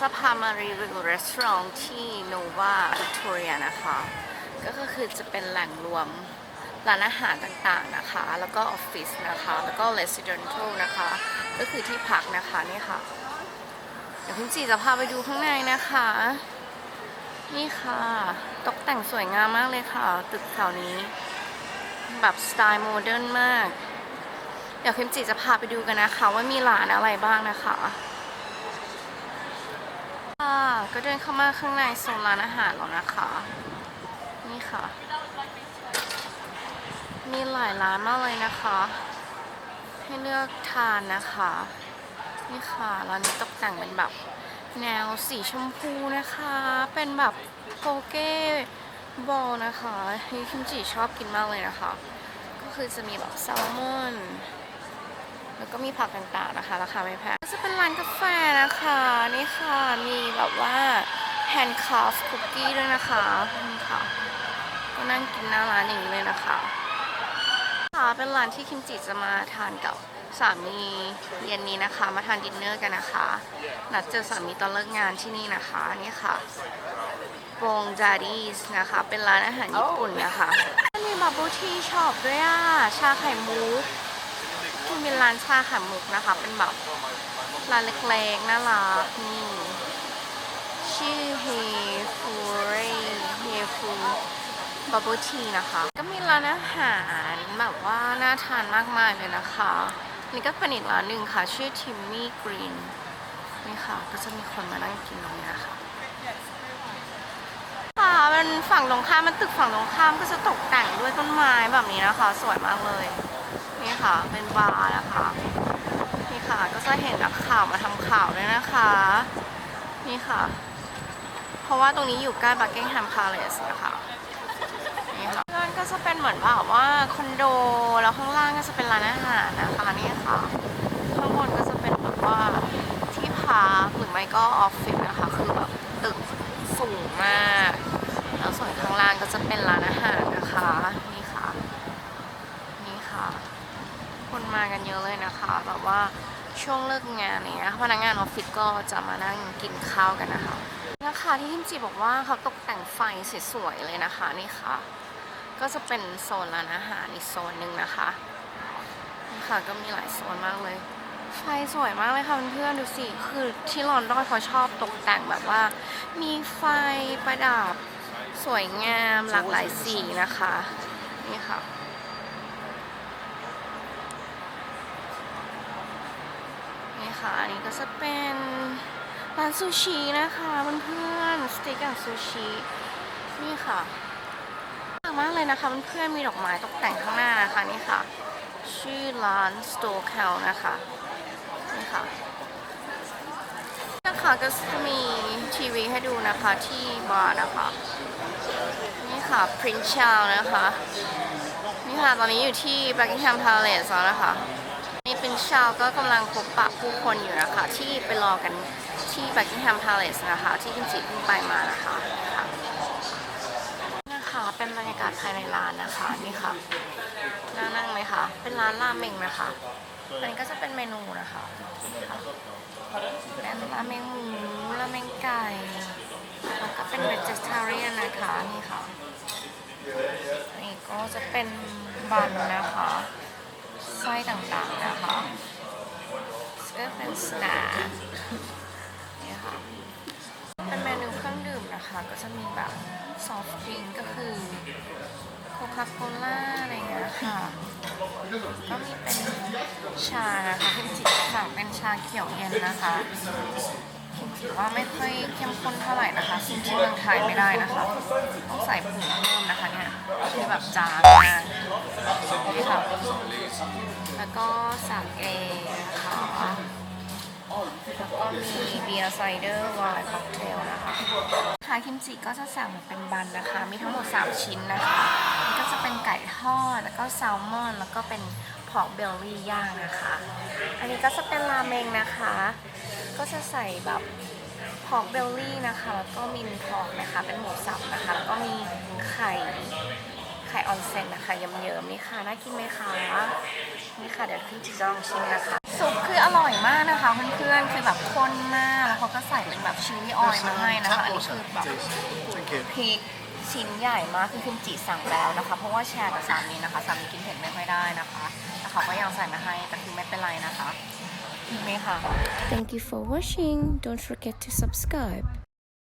จะพามารีวิวร้านที่โนวาวิกตอเรียนะคะ ก็คือจะเป็นแหล่งรวมร้านอาหารต่างๆนะคะ แล้วก็ออฟฟิศนะคะ แล้วก็ residential นะคะ ก็คือที่พักนะคะนี่ค่ะ เดี๋ยวคุณจีจะพาไปดูข้างในนะคะ นี่ค่ะ ตกแต่งสวยงามมากเลยค่ะ ตึกแถวนี้ แบบสไตล์โมเดิร์นมาก เดี๋ยวคิมจิจะพาไปดูกันนะคะ ว่ามีร้านอะไรบ้างนะคะค่ะก็เดินเข้ามาข้างในโซนร้านอาหารแล้วนะคะ นี่ค่ะ มีหลายร้านมากเลยนะคะ ให้เลือกทานนะคะ นี่ค่ะร้านนี้ตกแต่งเป็นแบบแนวสีชมพูนะคะ เป็นแบบโปเก้บอลนะคะที่คิมจิชอบกินมากเลยนะคะ ก็คือจะมีแบบแซลมอน แล้วก็มีผักต่างๆนะคะราคาไม่แพงจะเป็นร้านกาแฟนะคะนี่ค่ะมีแบบว่าแฮนด์คราฟคุกกี้ด้วยนะคะนี่ค่ะก็นั่งกินหน้าร้านอย่างนี้เลยนะคะค่ะเป็นร้านที่คิมจิจะมาทานกับสามีเย็นนี้นะคะ มาทานดินเนอร์กันนะคะ นัดเจอสามีตอนเลิกงานที่นี่นะคะนี่ค่ะวงจารีสนะคะ เป็นร้านอาหารญี่ปุ่นนะคะมีบับเบิลทีช็อปด้วยอะชาไข่มุก ร้านชาไข่มุกนะคะ เป็นแบบร้านเล็กๆน่ารักนี่ชื่อเฮฟูเรเฮฟูบับเบิลทีนะคะ ก็มีร้านอาหารแบบว่าน่าทานมากมายเลยนะคะ นี่ก็เป็นอีกร้านหนึ่งค่ะ ชื่อทิมมี่กรีนนี่ค่ะ ก็จะมีคนมานั่งกินตรงนี้นะคะค่ะมันฝั่งตรงข้ามมันตึกฝั่งตรงข้ามก็จะตกแต่งด้วยต้นไม้แบบนี้นะคะ สวยมากเลย เป็นบาร์นะคะ นี่ค่ะ ก็จะเห็นนักข่าวมาทำข่าวด้วยนะคะ นี่ค่ะ เพราะว่าตรงนี้อยู่ใกล้บักกิงแฮมพาเลสนะคะนี่ค่ะร้านก็จะเป็นเหมือนแบบว่าคอนโด แล้วข้างล่างก็จะเป็นร้านอาหารนะคะนี่ค่ะ ข้างบนก็จะเป็นแบบว่าที่พักหรือไม่ก็ออฟฟิศนะคะ คือแบบตึกสูงมาก แล้วส่วนข้างล่างก็จะเป็นร้านอาหารนะคะ นี่ค่ะ นี่ค่ะ คนมากันเยอะเลยนะคะ แบบว่าช่วงเลิกงานเนี้ยพนักงานออฟฟิศก็จะมานั่งกินข้าวกันนะคะนะคะที่ทิมจีบอกว่าเขาตกแต่งไฟสวยๆเลยนะคะนี่ค่ะ ก็จะเป็นโซนร้านอาหารอีกโซนหนึ่งนะคะนี่ค่ะก็มีหลายโซนมากเลย ไฟสวยมากเลยค่ะเพื่อนๆดูสิคือที่ลอนดอนเขาชอบตกแต่งแบบว่า มีไฟประดับสวยงามหลากหลายสีนะคะ นี่ค่ะ นี่ค่ะ อันนี้ก็จะเป็นร้านซูชินะคะเพื่อนๆสเต็กอย่างซูชินี่ค่ะน่ารักมากเลยนะคะเพื่อนๆมีดอกไม้ตกแต่งข้างหน้านะคะนี่ค่ะ ชื่อร้าน Store c a l นะคะนี่ค่ะนะคะก็จะมีทีวีให้ดูนะคะที่บาร์นะคะนี่ค่ะ Prince Charles นะคะนี่ค่ะตอนนี้อยู่ที่ Buckingham Palace แล้วนะคะ นี่เป็นชาวก็กำลังพบปะผู้คนอยู่นะคะ ที่ไปรอกันที่ Buckingham Palace นะคะ ที่กิมจิเพิ่งไปมานะคะนะคะเป็นบรรยากาศภายในร้านนะคะนี่ค่ะน่านั่งไหมคะเป็นร้านราเมงนะคะอันนี้ก็จะเป็นเมนูนะคะนี่ค่ะเป็นราเมงหมูราเมงไก่แล้วก็เป็น vegetarian นะคะนี่ค่ะนี่ก็จะเป็นบันนะคะ ไส้ต่างๆนะคะก็เป็นสน็คนี่ค่ะ เป็นเมนูเครื่องดื่มนะคะ ก็จะมีแบบซอฟต์ดริงก์ก็คือโคคาโคล่าอะไรเงี้ยค่ะ ก็มีเป็นชานะคะคิมจิสั่งเป็นชาเขียวเย็นนะคะคิมจิว่าไม่ค่อยเข้มข้นเท่าไหร่นะคะซึ่งที่เมืองไทยไม่ได้นะคะ ต้องใส่ผงเพิ่มนะคะเนี่ย คือแบบจางมากนี่ค่ะแล้วก็สาเกนะคะแล้วก็มีเบียร์ไซเดอร์วน์ค็อกเทลนะคะทาคิมจิก็จะสั่งเป็นบันนะคะ มีทั้งหมด 3 ชิ้นนะคะนี่ก็จะเป็นไก่ทอด แล้วก็แซลมอน แล้วก็เป็นพอกเบลลี่ย่างนะคะ อันนี้ก็จะเป็นราเมงนะคะ ก็จะใส่แบบ อกเบลลี่นะคะแล้วก็มีพอกนะคะ เป็นหมูสับนะคะ แล้วก็มีไข่ไข่ออนเซ็นนะคะเยิ้มๆนี่ค่ะน่ากินไหมคะนี่ค่ะเดี๋ยวขึ้นจิจะลองชิมนะคะซุปคืออร่อยมากนะคะเพื่อนๆคือแบบข้นมากแล้วเขาก็ใส่เป็นแบบชิลลี่ออยล์มาให้นะคะอันนี้คือแบบพริกชิ้นใหญ่มากคือคุณจีสั่งแล้วนะคะ เพราะว่าแชร์กับสามีนะคะสามีกินเผ็ดไม่ค่อยได้นะคะแต่เขาก็ยังใส่มาให้แต่คือไม่เป็นไรนะคะ ดีไหมคะ Thank you for watching. Don't forget to subscribe.